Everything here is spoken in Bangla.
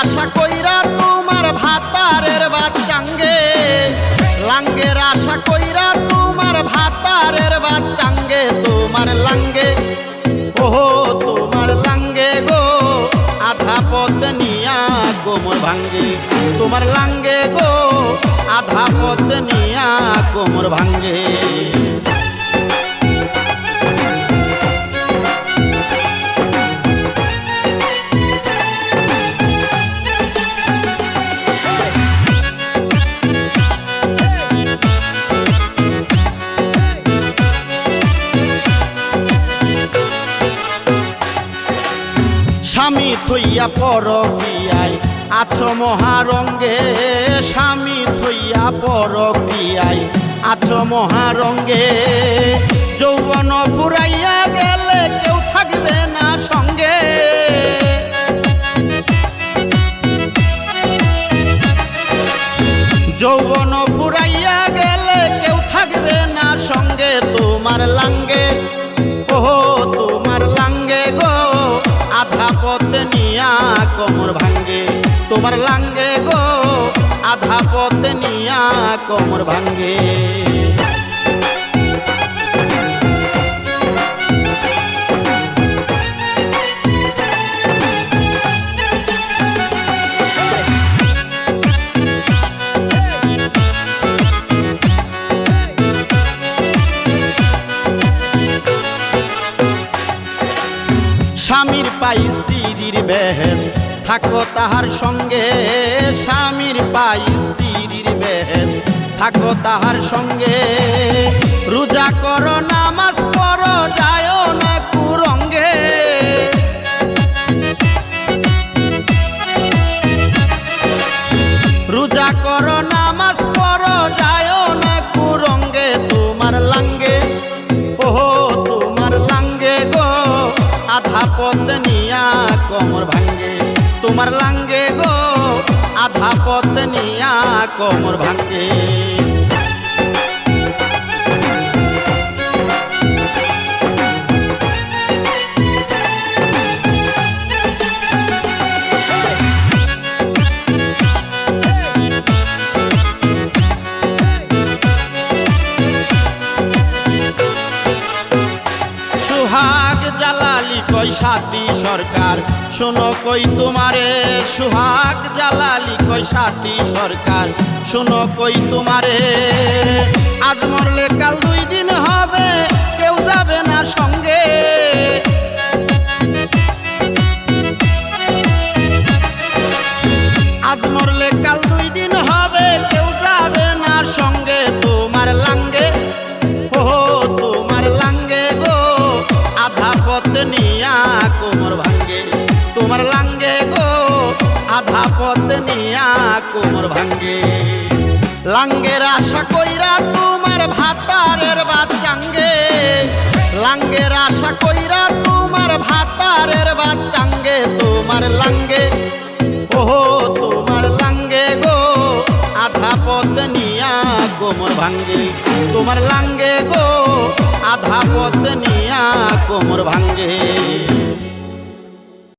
আশা কইরা তোমার ভাতারের বাচ্চাঙ্গে। লাঙ্গের আশা কইরা তোমার ভাতারের বাচ্চাঙ্গে, তোমার লাঙ্গে। ওহো, তোমার লাঙ্গে গো, আধা পথ নিয়া কোমর ভাঙ্গে। তোমার লাঙ্গে গো, আধা পথ নিয়া কোমর ভাঙ্গে। থইয়া পর ক্রিয়ায় আছো মহারঙ্গে, স্বামী থইয়া পর ক্রিয়ায় আছো মহারঙ্গে, যৌবন পুরাইয়া গেলে কেউ থাকবে না সঙ্গে। যৌবন পুরাইয়া গেলে কেউ থাকবে না সঙ্গে তোমার লাঙ্গে। তোমার লাঙ্গে গো আধা পথ নিয়া কোমর ভাঙ্গে। স্বামীর পাই স্ত্রীর বেহেস থাকো তাহার সঙ্গে, স্বামীর পাই স্ত্রীর বেশ। থাকো তাহার সঙ্গে, রোজা করো, নামাজ পড়ো, যায় না কুরঙ্গে রোজা করো, নামাজ পড়ো, যায় না কুরঙ্গে তোমার লাঙ্গে, ওহো, তোমার লাঙ্গে গো। আধা পথ নিয়া কোমর ভাঙ্গে। তোমার লাঙ্গে গো আধা পথ নিয়া কোমর ভাঙ্গে। কই সাথী সরকার? শোনো কই তোমারে সুহাগ জালালি কই সাথী সরকার? শোনো কই তোমারে, আজ মরলে কাল দুই দিন হবে, কেউ যাবে না সঙ্গে। তোমার লাঙ্গে গো, আধা পথ নিয়া কোমর ভাঙ্গে। লাঙ্গের আশা কইরা তোমার ভাতারের বাচ্চাঙ্গে লাঙ্গের আশা কইরা তোমার ভাতারের বাচ্চাঙ্গে তোমার লাঙ্গে, ওহো, তোমার লাঙ্গে গো, আধা পথ নিয়া কোমর ভাঙ্গে। তোমার লাঙ্গে গো, আধা পথ নিয়া কোমর ভাঙ্গে।